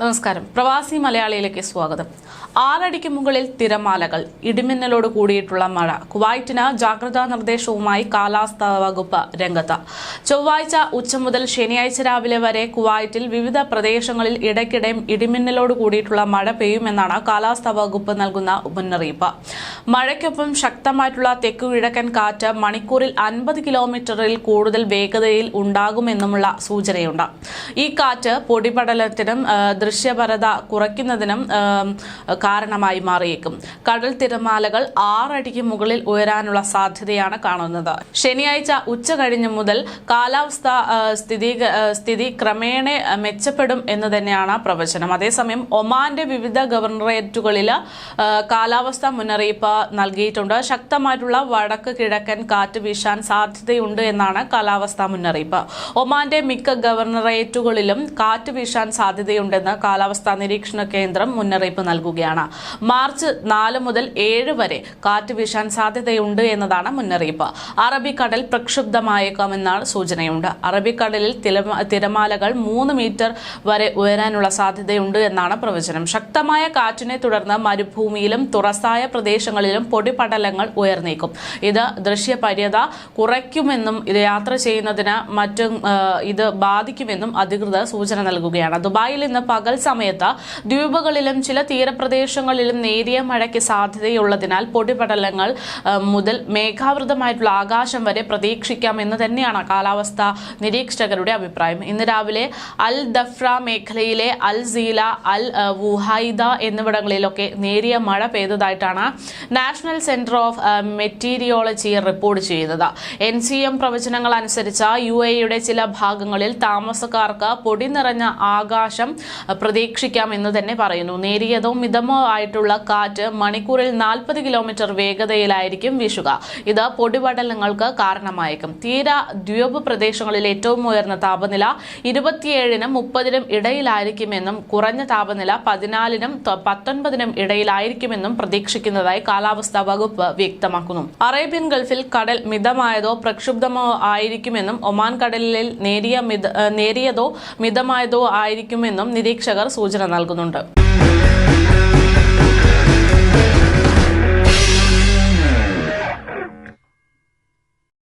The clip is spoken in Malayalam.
നമസ്കാരം. പ്രവാസി മലയാളിയിലേക്ക് സ്വാഗതം. ആറടിക്ക് മുകളിൽ തിരമാലകൾ ഇടിമിന്നലോട് കൂടിയിട്ടുള്ള മഴ കുവൈറ്റിന് ജാഗ്രതാ നിർദ്ദേശവുമായി കാലാവസ്ഥാ വകുപ്പ് രംഗത്ത്. ചൊവ്വാഴ്ച ഉച്ച മുതൽ ശനിയാഴ്ച രാവിലെ വരെ കുവൈറ്റിൽ വിവിധ പ്രദേശങ്ങളിൽ ഇടയ്ക്കിടെ ഇടിമിന്നലോട് കൂടിയിട്ടുള്ള മഴ പെയ്യുമെന്നാണ് കാലാവസ്ഥാ വകുപ്പ് നൽകുന്ന മുന്നറിയിപ്പ്. മഴയ്ക്കൊപ്പം ശക്തമായിട്ടുള്ള തെക്കു കിഴക്കൻ കാറ്റ് മണിക്കൂറിൽ അൻപത് കിലോമീറ്ററിൽ കൂടുതൽ വേഗതയിൽ ഉണ്ടാകുമെന്നുമുള്ള സൂചനയുണ്ട്. ഈ കാറ്റ് പൊടിപടലത്തിനും ദൃശ്യപരത കുറയ്ക്കുന്നതിനും കാരണമായി മാറിയേക്കും. കടൽ തിരമാലകൾ ആറടിക്ക് മുകളിൽ ഉയരാനുള്ള സാധ്യതയാണ് കാണുന്നത്. ശനിയാഴ്ച ഉച്ച കഴിഞ്ഞ് മുതൽ കാലാവസ്ഥ സ്ഥിതി സ്ഥിതി ക്രമേണ മെച്ചപ്പെടും എന്ന് തന്നെയാണ് പ്രവചനം. അതേസമയം ഒമാന്റെ വിവിധ ഗവർണറേറ്റുകളിൽ കാലാവസ്ഥാ മുന്നറിയിപ്പ് നൽകിയിട്ടുണ്ട്. ശക്തമായിട്ടുള്ള വടക്ക് കിഴക്കൻ കാറ്റ് വീശാൻ സാധ്യതയുണ്ട് എന്നാണ് കാലാവസ്ഥാ മുന്നറിയിപ്പ്. ഒമാന്റെ മിക്ക ഗവർണറേറ്റുകളിലും കാറ്റ് വീശാൻ സാധ്യതയുണ്ടെന്ന് കാലാവസ്ഥാ നിരീക്ഷണ കേന്ദ്രം മുന്നറിയിപ്പ് നൽകുകയാണ്. മാർച്ച് നാല് മുതൽ ഏഴ് വരെ കാറ്റ് വീശാൻ സാധ്യതയുണ്ട് എന്നതാണ് മുന്നറിയിപ്പ്. അറബിക്കടൽ പ്രക്ഷുബ്ധമായേക്കാമെന്നാണ് സൂചനയുണ്ട്. അറബിക്കടലിൽ തിരമാലകൾ മൂന്ന് മീറ്റർ വരെ ഉയരാനുള്ള സാധ്യതയുണ്ട് എന്നാണ് പ്രവചനം. ശക്തമായ കാറ്റിനെ തുടർന്ന് മരുഭൂമിയിലും തുറസായ പ്രദേശങ്ങളിലും പൊടിപടലങ്ങൾ ഉയർന്നേക്കും. ഇത് ദൃശ്യപര്യത കുറയ്ക്കുമെന്നും ഇത് യാത്ര ചെയ്യുന്നതിന് മറ്റും ഇത് ബാധിക്കുമെന്നും അധികൃതർ സൂചന നൽകുകയാണ്. ദുബായിൽ ഇന്ന് പകൽ സമയത്ത് ദ്വീപുകളിലും ചില തീരപ്രദേശങ്ങളിലും നേരിയ മഴയ്ക്ക് സാധ്യതയുള്ളതിനാൽ പൊടിപടലങ്ങൾ മുതൽ മേഘാവൃതമായിട്ടുള്ള ആകാശം വരെ പ്രതീക്ഷിക്കാം എന്ന് തന്നെയാണ് കാലാവസ്ഥാ നിരീക്ഷകരുടെ അഭിപ്രായം. ഇന്ന് രാവിലെ അൽ ദഫ്ര മേഖലയിലെ അൽ സീല അൽ വുഹൈദ എന്നിവിടങ്ങളിലൊക്കെ നേരിയ മഴ പെയ്തതായിട്ടാണ് National Centre of Meteorology report ചെയ്യുന്നത്. എൻ സി എം പ്രവചനങ്ങൾ അനുസരിച്ച് യു എയുടെ ചില ഭാഗങ്ങളിൽ താമസക്കാർക്ക് പൊടി നിറഞ്ഞ ആകാശം പ്രതീക്ഷിക്കാം എന്ന് തന്നെ പറയുന്നു. നേരിയതോ മിതമോ ആയിട്ടുള്ള കാറ്റ് മണിക്കൂറിൽ നാൽപ്പത് കിലോമീറ്റർ വേഗതയിലായിരിക്കും വീശുക. ഇത് പൊടിപടലങ്ങൾക്ക് കാരണമായേക്കും. തീര ദ്വീപ് പ്രദേശങ്ങളിൽ ഏറ്റവും ഉയർന്ന താപനില ഇരുപത്തിയേഴിനും മുപ്പതിനും ഇടയിലായിരിക്കുമെന്നും കുറഞ്ഞ താപനില പതിനാലിനും പത്തൊൻപതിനും ഇടയിലായിരിക്കുമെന്നും പ്രതീക്ഷിക്കുന്നതായി കാലാവസ്ഥാ വകുപ്പ് വ്യക്തമാക്കുന്നു. അറേബ്യൻ ഗൾഫിൽ കടൽ മിതമായതോ പ്രക്ഷുബ്ധമോ ആയിരിക്കുമെന്നും ഒമാൻ കടലിൽ നേരിയ നേരിയതോ മിതമായതോ ആയിരിക്കുമെന്നും നിരീക്ഷകർ സൂചന നൽകുന്നുണ്ട്